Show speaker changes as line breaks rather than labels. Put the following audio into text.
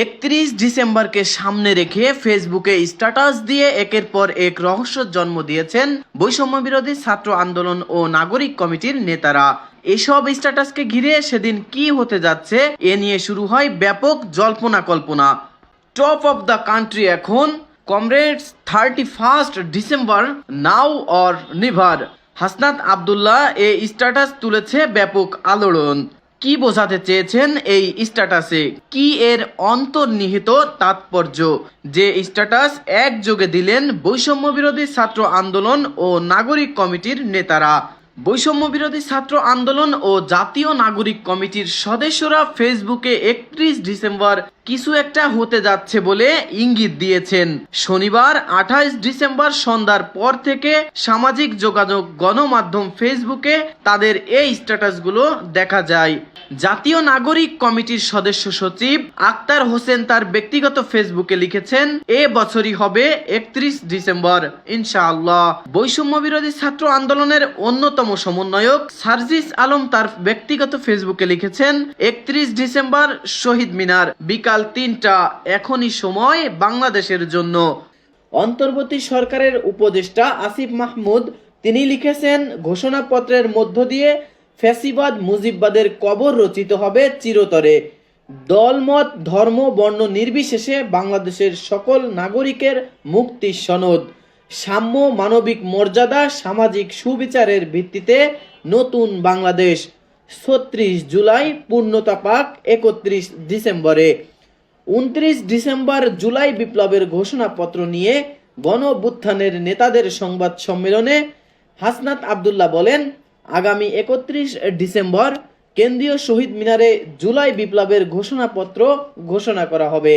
একত্রিশ ডিসেম্বরকে সামনে রেখে ফেসবুকে স্ট্যাটাস দিয়ে একের পর এক রহস্য জন্ম দিয়েছেন বৈষম্য বিরোধী ছাত্র আন্দোলন ও নাগরিক কমিটির নেতারা। এসব স্ট্যাটাসকে ঘিরে সেদিন কি হতে যাচ্ছে, এ নিয়ে শুরু হয় ব্যাপক জল্পনা কল্পনা। টপ অফ দ্য কান্ট্রি এখন, comrades thirty first December, now or never. Hasnat Abdullah এই স্ট্যাটাস তুলেছে ব্যাপক আলোড়ন। কি বোঝাতে চেয়েছেন এই স্ট্যাটাসে? কি এর অন্তর্নিহিত তাৎপর্য? যে স্ট্যাটাস একযোগে দিলেন বৈষম্য বিরোধী ছাত্র আন্দোলন ও নাগরিক কমিটির নেতারা। বৈষম্য বিরোধী ছাত্র আন্দোলন ও জাতীয় নাগরিক কমিটির সদস্যরা ফেসবুকে একত্রিশ ডিসেম্বর কিছু একটা হতে যাচ্ছে বলে ইঙ্গিত দিয়েছেন। শনিবার, আঠাইশ ডিসেম্বর সন্ধ্যার পর থেকে সামাজিক যোগাযোগ গণমাধ্যম ফেসবুকে তাদের এই স্ট্যাটাসগুলো দেখা যায়। জাতীয় নাগরিক কমিটির সদস্য সচিব আক্তার হোসেন তার ব্যক্তিগত ফেসবুকে লিখেছেন, এ বছরই হবে একত্রিশ ডিসেম্বর। ইনশাআল্লাহ। বৈষম্য বিরোধী ছাত্র আন্দোলনের অন্যতম সমন্বয়ক সার্জিস আলম তার ব্যক্তিগত ফেসবুকে লিখেছেন, একত্রিশ ডিসেম্বর শহীদ মিনার, বিকাল তিনটা। এখনই সময় বাংলাদেশের জন্য। অন্তর্বর্তী সরকারের উপদেষ্টা আসিফ মাহমুদ, তিনি লিখেছেন, ঘোষণাপত্রের মধ্য দিয়ে ফ্যাসিবাদ মুজিববাদের কবর রচিত হবে চিরতরে। দলমত, ধর্ম, বর্ণ নির্বিশেষে বাংলাদেশের সকল নাগরিকের মুক্তির সনদ। সাম্য, মানবিক মর্যাদা, সামাজিক সুবিচারের ভিত্তিতে নতুন বাংলাদেশ। ছত্রিশ জুলাই, পূর্ণতা পাক, একত্রিশ ডিসেম্বরে। উনত্রিশ ডিসেম্বর, জুলাই বিপ্লবের ঘোষণাপত্র নিয়ে গণ নেতাদের সংবাদ সম্মেলনে হাসনাত আবদুল্লাহ বলেন আগামী একত্রিশ ডিসেম্বর কেন্দ্রীয় শহীদ মিনারে জুলাই বিপ্লবের ঘোষণাপত্র ঘোষণা করা হবে।